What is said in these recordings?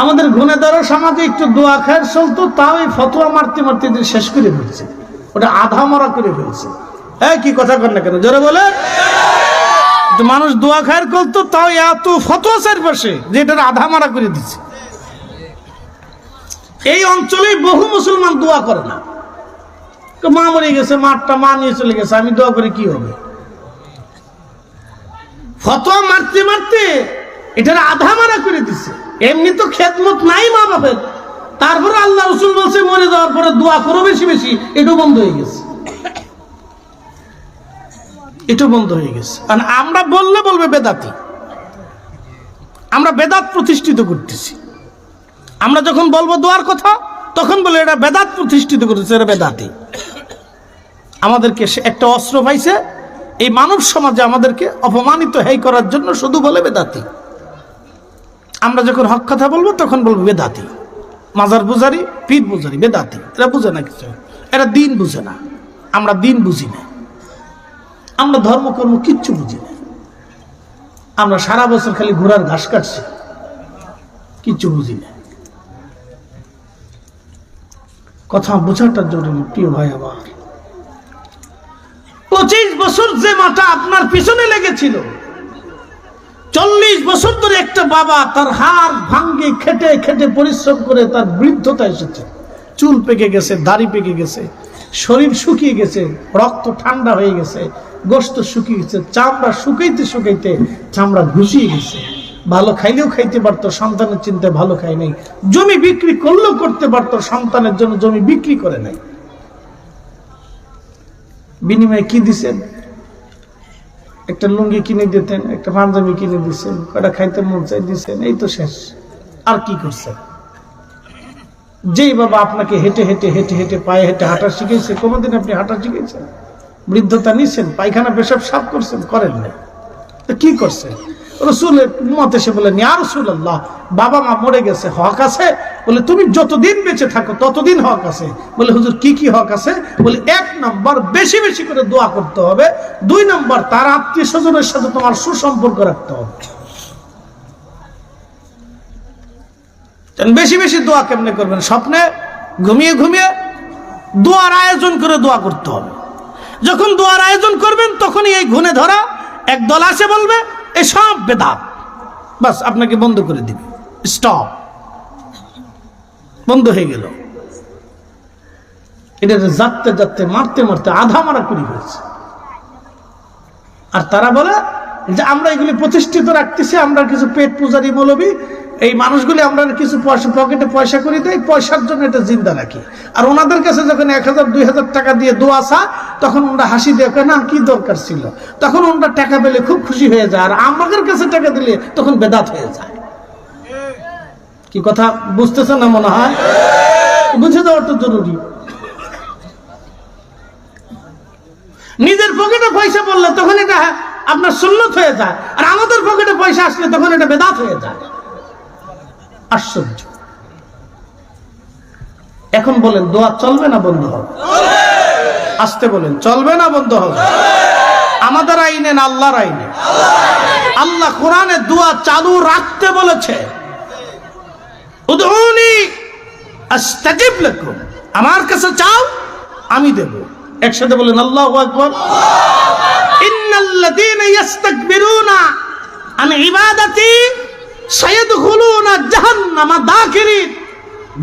আমাদের ধরো সমাজে একটু দোয়া খায়ের চলতো, তাও এই ফতোয়া মারতে মারতে শেষ করে ফেলছে। ওটা আধা মরা করে ফেলছে। হ্যাঁ কি কথা কর না কেন? জোরে বলে। মানুষ দোয়া খায়ের করতো, তাও এত ফতোয়া চারপাশে যে এটার আধা মারা করে দিচ্ছে। এই অঞ্চলে বহু মুসলমান দোয়া করে না। মা মরে গেছে মাঠটা মা নিয়ে চলে গেছে, আমি দোয়া করে কি হবে? ফতোয়া মারতে মারতে এটার আধা মারা করে দিচ্ছে এমনি তো খেদমত নাই মা বাপের তারপরে আল্লাহ রসুল বলছে, মরে যাওয়ার পরে দোয়া করো বেশি বেশি, এটাও বন্ধ হয়ে গেছে। এটাও বন্ধ হয়ে গেছে। আর আমরা বললে বলবে বেদাতি। আমরা বেদাত প্রতিষ্ঠিত করতেছি। আমরা যখন বলব দোয়ার কথা, তখন বলে এটা বেদাত প্রতিষ্ঠিত করতেছে, এটা বেদাতি। আমাদেরকে একটা অস্ত্র পাইছে। এই মানব সমাজে আমাদেরকে অপমানিত হেই করার জন্য শুধু বলে বেদাতি। আমরা যখন হক কথা বলব, তখন বলব বেদাতি। মাজার বুজারি পীর বুজারি বেদাতি। এরা বুঝে না কিছু। এরা দিন বুঝে না। আমরা দিন বুঝি না। আমরা ধর্মকর্ম কিচ্ছু বুঝি না। আমরা সারা বছর খালি ঘোড়ার ঘাস কাটছি। কিচ্ছু বুঝি না। কথা বোঝাটা জরুরি প্রিয় ভাই আমার। পঁচিশ বছর যে মাটা আপনার পিছনে লেগেছিল চল্লিশ বছর ধরে একটা বাবা তার হাড় ভাঙ্গে খেটে খেটে পরিশ্রম করে তার বৃদ্ধতা এসেছে। চুল পেকে গেছে, দাড়ি পেকে গেছে, শরীর শুকিয়ে গেছে, রক্ত ঠান্ডা হয়ে গেছে, গোস্ত শুকিয়ে গেছে, চামড়া শুকাইতে শুকাইতে চামড়া ঘুষিয়ে গেছে। ভালো খাইলেও খাইতে পারতো, সন্তানের চিন্তায় ভালো খাই নাই। জমি বিক্রি করলেও করতে পারতো, সন্তানের জন্য জমি বিক্রি করে নাই। বিনিময়ে কি দিছেন? একটা লুঙ্গি কিনে দিতেন, একটা পাঞ্জাবি কিনে দিচ্ছেন কটা খাইতে মন চাই দিচ্ছেন এই তো শেষ। আর কি করছেন? যেই বাবা আপনাকে হেঁটে হেঁটে হেঁটে হেঁটে পায়ে হেঁটে হাঁটা শিখেছে, কোনোদিন আপনি হাঁটা শিখেছেন? বৃদ্ধতা নিচ্ছেন পায়খানা, পেশাব সাফ করছেন, করেন না তো কি করছেন? রসুলের মত এসে বলেন ইয়া রসুল আল্লাহ বাবা মা মরে গেছে, হক আছে? বলে, তুমি যতদিন বেঁচে থাকো, ততদিন হক আছে। বলে, হুজুর, কি কি হক আছে? বলে, এক নম্বর বেশি বেশি করে দোয়া করতে হবে, দুই নম্বর তার আত্মীয় স্বজনের সাথে তোমার সুসম্পর্ক রাখতে হবে। বেশি বেশি দোয়া কেমনে করবেন? স্বপ্নে ঘুমিয়ে ঘুমিয়ে দোয়ার আয়োজন করে দোয়া করতে হবে। যখন দোয়ার আয়োজন করবেন, তখনই এই ঘুনে ধরা এক দল আসে বলবে এসব বেদাত। বাস, আপনাকে বন্ধ করে দিবে স্টপ বন্ধ হয়ে গেল। এটা যাতে যাতে মারতে মারতে আধা মারা করি হয়েছে। আর তারা বলে যে, আমরা এগুলি প্রতিষ্ঠিত রাখতেছি, আমরা কিছু পেট পূজারি মৌলবী এই মানুষগুলি আমরা কিছু পয়সা পকেটে পয়সা করে দেয় পয়সার জন্য এটা জিন্দা রাখি আর ওনাদের কাছে যখন এক হাজার, দুই হাজার টাকা দিয়ে দোয়া আসা তখন ওনারা হাসি দিয়ে না, কি দরকার ছিল? তখন ওনারা টাকা পেলে খুব খুশি হয়ে যায়, আর আমাদের কাছে টাকা দিলে তখন বেদাত হয়ে যায়। কি কথা বুঝতেছে না মনে হয়? বুঝে দেওয়ার তো জরুরি। নিজের পকেটে পয়সা পড়লে তখন এটা আপনার সুন্নত হয়ে যায়, আর আমাদের পকেটে পয়সা আসলে তখন এটা বেদাত হয়ে যায়। আশ্চর্য। এখন বলেন, দোয়া চলবে না বন্ধ হবে? আসতে বলেন, চলবে না বন্ধ হবে? আমাদের আইনে না আল্লাহর আইনে? আল্লাহ কোরআনে দোয়া চালু রাখতে বলেছে। আমার কাছে চাও, আমি দেব। একসাথে বলেন, আল্লাহু আকবার। ইন্নাল্লাযীনা ইস্তাকবিরুনা আন ইবাদাতি জাহান্নামা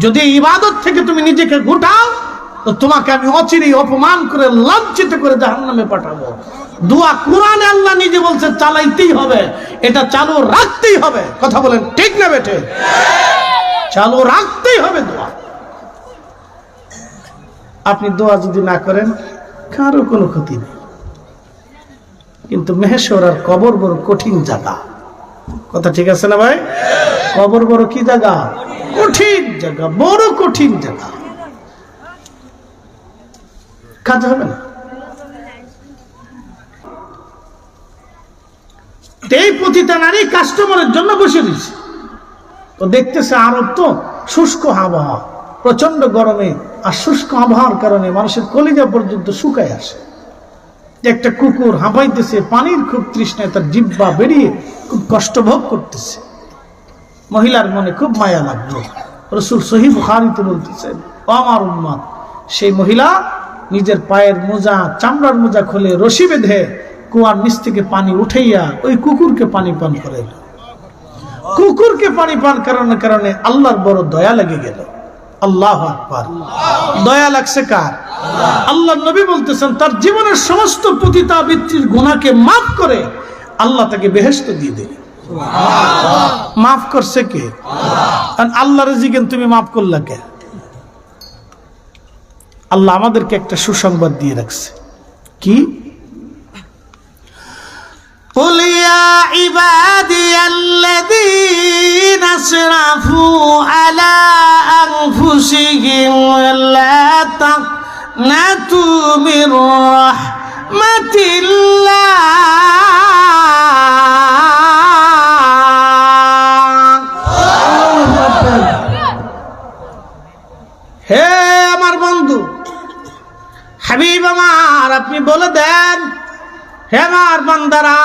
যদি ইবাদত থেকে তুমি নিজেকে ঘুটাও, তো তোমাকে আমি অচিরেই অপমান করে লাঞ্ছিত করে জাহান্নামে পাঠাবো। দোয়া কোরআনে আল্লাহ নিজে বলছে, চালাইতেই হবে। এটা চালু রাখতেই হবে। কথা বলেন ঠিক না বেটে চালু রাখতেই হবে দোয়া। আপনি দোয়া যদি না করেন, কারও কোনো ক্ষতি নেই। কিন্তু মেহেশ্বর আর কবর বড় কঠিন জায়গা। কথা ঠিক আছে না ভাই? কবর বড় কি জায়গা? কঠিন জায়গা, বড় কঠিন জায়গা। কাজ হবে না? এই প্রতিটা নারী কাস্টমারের জন্য বসে দিচ্ছে তো দেখতেছে আরব তো শুষ্ক আবহাওয়া প্রচণ্ড গরমে আর শুষ্ক আবহাওয়ার কারণে মানুষের কলিজা পর্যন্ত শুকায় আসে। একটা কুকুর হাঁপাইতেছে, পানির খুব তৃষ্ণায় তার জিব্বা বেরিয়ে খুব কষ্ট ভোগ করতেছে। মহিলার মনে খুব মায়া লাগল। রসুল সহি বুখারিতে বলতেছেন আমার উম্মত, সেই মহিলা নিজের পায়ের মোজা, চামড়ার মোজা খুলে রশি বেঁধে কুয়ার নিচ থেকে পানি উঠাইয়া ওই কুকুরকে পানি পান করে কুকুরকে পানি পান করানোর কারণে আল্লাহর বড় দয়া লেগে গেল। আল্লাহ দয়া লাগছে কার? আল্লাহ নবী বলতেছেন তার জীবনের সমস্ত পতিতাবৃত্তির গুণাকে মাফ করে আল্লাহ তাকে বেহেস্ত দিয়ে দেবে। মাফ করছে কে? কারণ আল্লাহর জিগেন তুমি মাফ করলা কে? আল্লাহ আমাদেরকে একটা সুসংবাদ দিয়ে রাখছে। কি? বলিয়া আলা لا تقنطوا من رحمة الله হে আমার বন্ধু হাবিব আমার আপনি বলে দেন হে আমার বান্দারা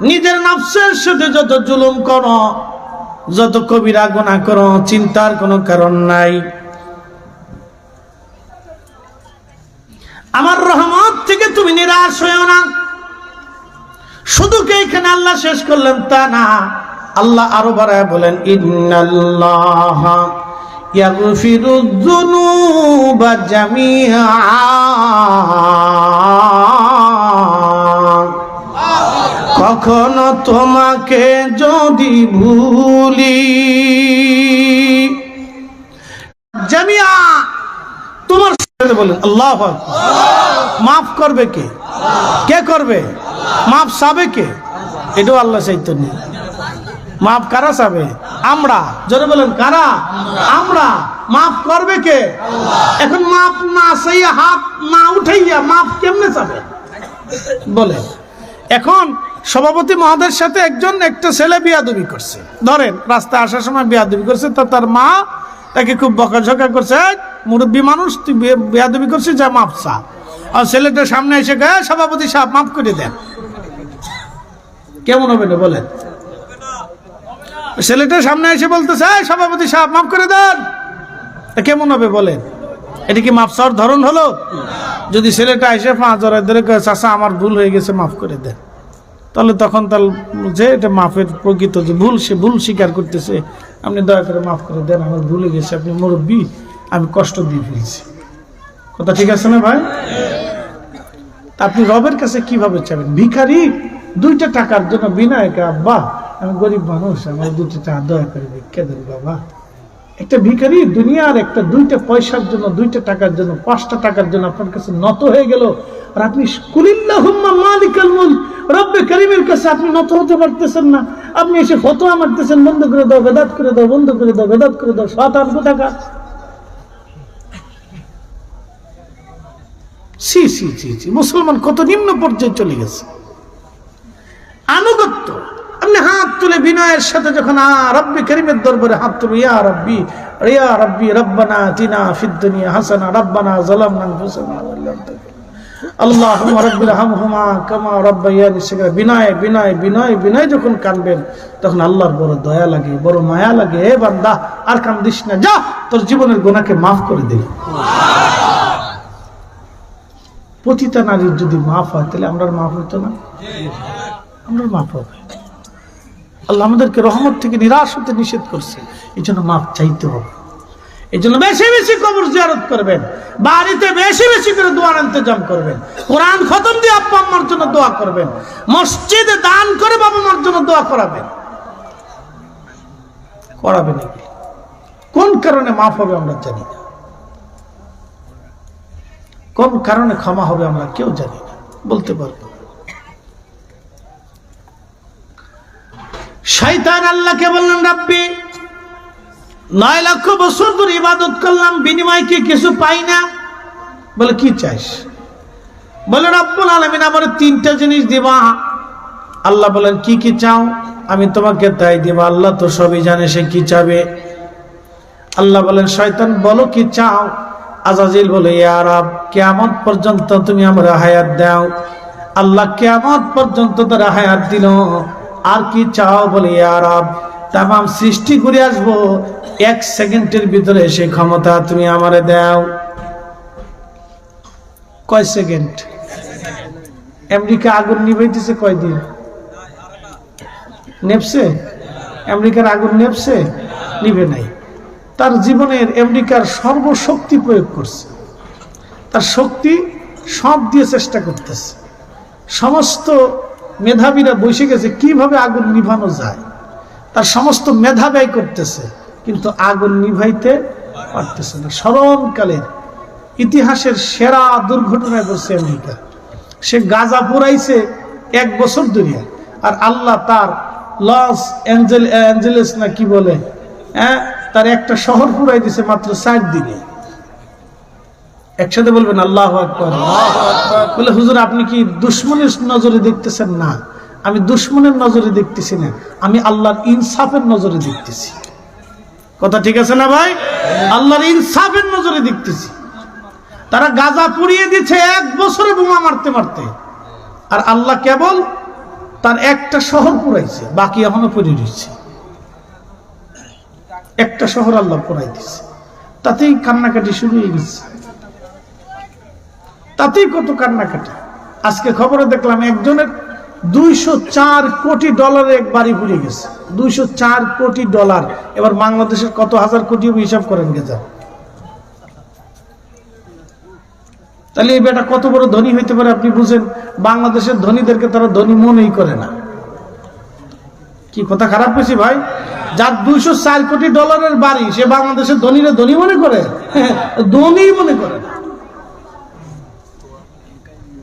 নিজের নফসের সাথে যত জুলুম করো যত কবিরা গুণা করো চিন্তার কোনো কারণ নাই আমার রহমত থেকে তুমি নিরাশ হয়েও না। শুধু কে এখানে আল্লাহ শেষ করলেন তা না, আল্লাহ আরও বাড়ায় বলেন, ইন্নাল্লাহ কখনো তোমাকে যদি ভুলি জামিয়া তোমার মাফ করবে কে? কে করবে? মাফ চাবে কে? এটাও আল্লাহ চাইতো নেই মাফ কারা চাবে? আমরা। জোরে বলেন কারা? আমরা। মাফ করবে কে? এখন মাফ না চাইয়া হাত না উঠাইয়া মাফ কেমনে চাবে? বলে। এখন সভাপতি মহাদের সাথে একজন একটা ছেলে বিয়াদবি করছে। ধরেন রাস্তায় আসার সময় বিয়াদবি করছে তো তার মা তাকে খুব বকাঝকা করছে "এই, মুরব্বী মানুষ তুই বিয়ে- বিয়াদবি করছিস যা মাপ চা। আর ছেলেটা সামনে এসে গে সভাপতি সাহেব মাফ করে দেন। কেমন হবে না বলেন? ছেলেটা সামনে এসে বলতেছে "এই, সভাপতি সাহেব মাফ করে দেন। কেমন হবে বলেন? এটা কি মাপ চাওয়ার ধরন হলো? যদি ছেলেটা এসে পাঁচ জড়ায় ধরে চাচা আমার ভুল হয়ে গেছে মাফ করে দেন। তাহলে তখন তার যে এটা মাফের প্রকৃত যে ভুল সে ভুল স্বীকার করতেছে। আপনি দয়া করে মাফ করে দেন আমার ভুলে গেছে আপনি মুরব্বী। আমি কষ্ট দিয়ে ফেলছি। কথা ঠিক আছে না ভাই? আপনি রবের কাছে কীভাবে চাবেন ভিখারি, দুইটা টাকার জন্য বিনা একা আব্বা, আমি গরিব মানুষ, আমার দুটো টাকা দয়া করে ভিক্ষা দেন, বাবা। একটা ভিখারি দুনিয়ার একটা দুইটা পয়সার জন্য, দুইটা টাকার জন্য, পাঁচটা টাকার জন্য আপনার কাছে নত হয়ে গেল, আর আপনি কুলিল্লাহুম্মা মালিকাল মুলক, রব্বে করিমের কাছে আপনি নত হতে পারতেছেন না। আপনি এসে ফতোয়া মারতেছেন, বন্ধ করে দাও, বেদাত করে দাও, বন্ধ করে দাও, বেদাত করে দাও, সাত আট টাকা। সি সি সি সি। মুসলমান কত নিম্ন পর্যায়ে চলে গেছে। আনুগত্য। আপনি হাত তুলে বিনয়ের সাথে যখন রব্বি করিমের দরবারে হাত তুলে ইয়া রব্বি ইয়া রব্বি, রব্বানা তিনা ফিদ দুনিয়া হাসানা, রব্বানা ইল্লাম তাগফির আল্লাহুম্মা হামহুমা কামা আল্লাহর বড় দয়া লাগে, বড় মায়া লাগে। এ আর না। যা, তোর জীবনের গুনাহকে মাফ করে দে পতিতা নারীর যদি মাফ হয়, তাহলে আমরা মাফ হইতো না? আমরা মাফ হবে। আল্লাহ আমাদেরকে রহমত থেকে নিরাশ হতে নিষেধ করছে। এই জন্য মাফ চাইতে হবে। এই জন্য বেশি বেশি কবর জিয়ারত করবেন। বাড়িতে বেশি বেশি করে দোয়ার ইন্তজাম করবেন। কোরআন খতম দিয়ে আব্বা আম্মার জন্য দোয়া করবেন। মসজিদে দান করে বাবা মার জন্য দোয়া করাবেন। করাবেন কোন কারণে মাফ হবে আমরা জানি না। কোন কারণে ক্ষমা হবে আমরা কেউ জানি না, বলতে পারব না। শয়তান আল্লাহকে বললেন, রাব্বি, নয় লক্ষ বছর ধরে ইবাদত করলাম, বিনিময় কি কিছু পাই না? বলে, কি চাইস? বলে, রব্বুল আলমিন আমার তিনটা জিনিস দিবা। আল্লাহ বলেন, কি কি চাও? আমি তোমাকে তাই দিব, আল্লাহ তো সবই জানে সে কি চাবে। আল্লাহ বলেন, শয়তান, বলো কি চাও? আজাজিল বলে ইয়ারাব কেমন পর্যন্ত তুমি আমরা হায়াত দাও। আল্লাহ কেমন পর্যন্ত তারা হায়াত দিল। আর কি চাও বলে ইয়ারাব তামাম সৃষ্টি করে আসব। এক সেকেন্ডের ভিতরে সে ক্ষমতা তুমি আমারে দাও। কয় সেকেন্ড? আমেরিকা আগুন নিভাইতেছে কয়দিন? নেপছে? আমেরিকার আগুন নেপছে? নিবে নাই। তার জীবনের আমেরিকার সর্বশক্তি প্রয়োগ করছে। তার শক্তি সব দিয়ে চেষ্টা করতেছে। সমস্ত মেধাবীরা বসে গেছে, কীভাবে আগুন নিভানো যায়? তার সমস্ত মেধা ব্যয় করতেছে, কিন্তু আগুন নিভাইতে পারতেছে না। স্মরণকালের ইতিহাসের সেরা দুর্ঘটনায় বসছে আমেরিকা। সে গাজা পুরাইছে এক বছর ধরে, আর আল্লাহ তার লস অ্যাঞ্জেল অ্যাঞ্জেলেস না কি বলে হ্যাঁ? তার একটা শহর পুরাই দিছে মাত্র ষাট দিনে। একসাথে বলবেন, আল্লাহ বলে, হুজুর, আপনি কি দুশ্মনের নজরে দেখতেছেন না? আমি দুশ্মনের নজরে দেখতেছি না। আমি আল্লাহর ইনসাফের নজরে দেখতেছি। কথা ঠিক আছে না ভাই? আল্লাহর ইনসাফের নজরে দেখতেছি। তারা গাজা পুড়িয়ে দিচ্ছে এক বছরে বোমা মারতে মারতে। আর আল্লাহ কেবল তার একটা শহর পুরাইছে বাকি এখনও পড়ে রয়েছে। একটা শহর আল্লাহ পুরাই দিচ্ছে তাতেই কান্নাকাটি শুরু হয়ে গেছে। তাতেই কত কান্নাকাটি। আজকে খবরে দেখলাম একজনের দুইশো চার কোটি ডলারে এক বাড়ি পুড়ে গেছে। দুইশো চার কোটি ডলার। এবার বাংলাদেশের কত হাজার কোটি হিসাব করেন গেছে তাহলে এই বেটা কত বড় ধনী হইতে পারে আপনি বুঝেন? বাংলাদেশের ধনীদেরকে তারা ধনী মনেই করে না। কি কথা খারাপ হয়েছে ভাই? যার দুইশো চার কোটি ডলারের বাড়ি সে বাংলাদেশের ধনীরা ধনী মনে করে? ধনী মনে করে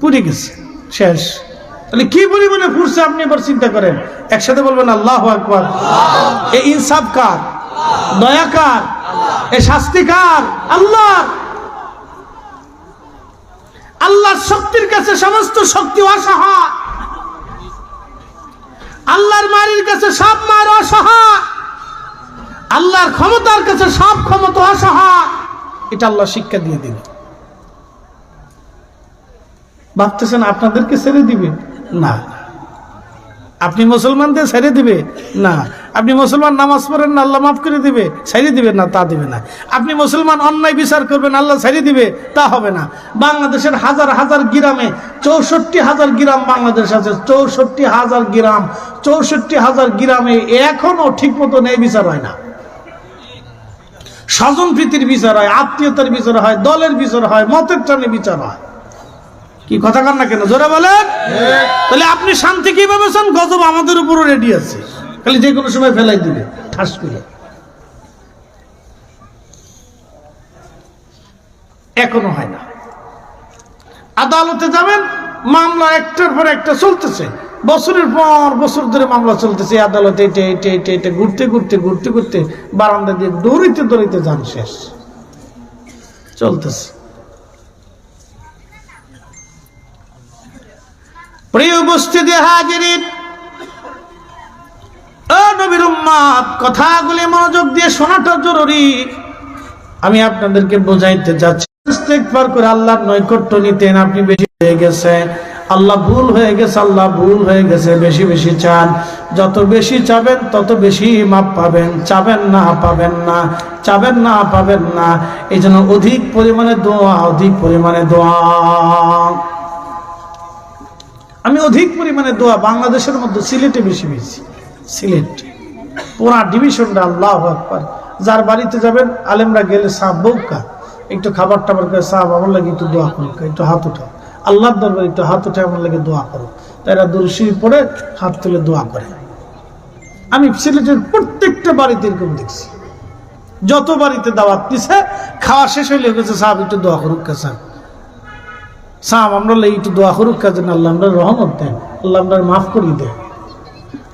পুড়ে গেছে। শেষ। তাহলে কি পরিমাণে ফুরছে আপনি এবার চিন্তা করেন? একসাথে বলবেন, আল্লাহ আকবর। এ ইনসাফ কার? দয়া এ শাস্তি আল্লাহ! আল্লাহর শক্তির কাছে সমস্ত শক্তি অসহায়। আল্লাহর মারির কাছে সব মার অসহায়। আল্লাহর ক্ষমতার কাছে সব ক্ষমতা অসহায় এটা আল্লাহ শিক্ষা দিয়ে দিল। ভাবতেছেন আপনাদেরকে ছেড়ে দিবে? না। আপনি মুসলমানদের ছেড়ে দিবে? না। আপনি মুসলমান নামাজ পড়েন না, আল্লাহ মাফ করে দিবে? ছেড়ে দিবে না, তা দিবে না। আপনি মুসলমান অন্যায় বিচার করবেন, আল্লাহ ছেড়ে দিবে? তা হবে না। বাংলাদেশের হাজার হাজার গ্রামে চৌষট্টি হাজার গ্রাম বাংলাদেশ আছে। চৌষট্টি হাজার গ্রাম, চৌষট্টি হাজার গ্রামে এখনও ঠিক মতো নেই বিচার হয় না। স্বজন প্রীতির বিচার হয়, আত্মীয়তার বিচার হয়, দলের বিচার হয়, মতের টানে বিচার হয়। কি কথা কান না কেন? জোরে বলেন। তাহলে আপনি শান্তি কি চান গজব আমাদের উপরও রেডি আছে। খালি যে কোনো সময় ফেলাই দিবে। ঠাস করে। এখনও হয় না। আদালতে যাবেন, মামলা একটার পর একটা চলতেছে। বছরের পর বছর ধরে মামলা চলতেছে আদালতে এটা এটা এটা এটা, ঘুরতে ঘুরতে ঘুরতে ঘুরতে বারান্দা দিয়ে দৌড়িতে দৌড়িতে যান শেষ। চলতেছে। আমি আপনাদেরকে বোঝাইতে যাচ্ছি আল্লাহর নৈকট্য নিতেন, আপনি বেশি হয়ে গেছে আল্লাহ ভুল হয়ে গেছে, আল্লাহ ভুল হয়ে গেছে। বেশি বেশি চান। যত বেশি চাবেন, তত বেশি মাপ পাবেন। চাবেন না, পাবেন না। চাবেন না, পাবেন না। এই জন্য অধিক পরিমাণে দোয়া, অধিক পরিমাণে দোয়া। আমি অধিক পরিমাণে দোয়া বাংলাদেশের মধ্যে সিলেটে বেশি বেশি সিলেট। পুরা ডিভিশনটা আল্লাহ আকবার। যার বাড়িতে যাবেন, আলেমরা গেলে সাপ বৌকা একটু খাবার টাবার করে সাপ, আমার লাগে একটু দোয়া করুক, একটু হাত উঠাও। আল্লাহর দরবার একটু হাত উঠে আমার লাগে দোয়া করো। তারা দুরুশি পড়ে হাত তুলে দোয়া করে। আমি সিলেটের প্রত্যেকটা বাড়িতে এরকম দেখছি। যত বাড়িতে দাওয়াত দিছে, খাওয়া শেষ হইলে গেছে সাহেব, একটু দোয়া করুক কে সাহেব। সাহাব, আমরা একটু দোয়া করুক কাজে আল্লাহ আমরা রহমত দেন, আল্লাহ আমরা মাফ করি দেয়।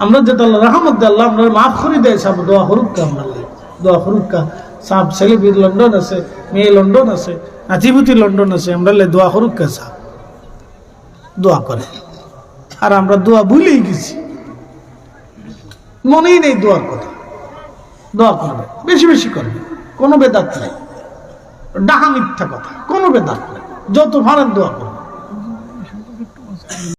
আমরা যেটা আল্লাহ রহমত দেয়, আল্লাহ আমরা মাফ করি দেয়, সাহেব, দোয়া করুক কা আমরা দোয়া করুক কা। সাহেব ছেলে লন্ডন আছে, মেয়ে লন্ডন আছে, নাতিপুতি লন্ডন আছে, আমরা দোয়া করুক কা সাহেব। দোয়া করে। আর আমরা দোয়া ভুলেই গেছি। মনেই নেই দোয়ার কথা দোয়া করবে। বেশি বেশি করবে। কোনো বেদাত নাই। ডাহা মিথ্যা কথা। কোনো বেদাত নাই। যত ভাড়ার দোয়া করবে।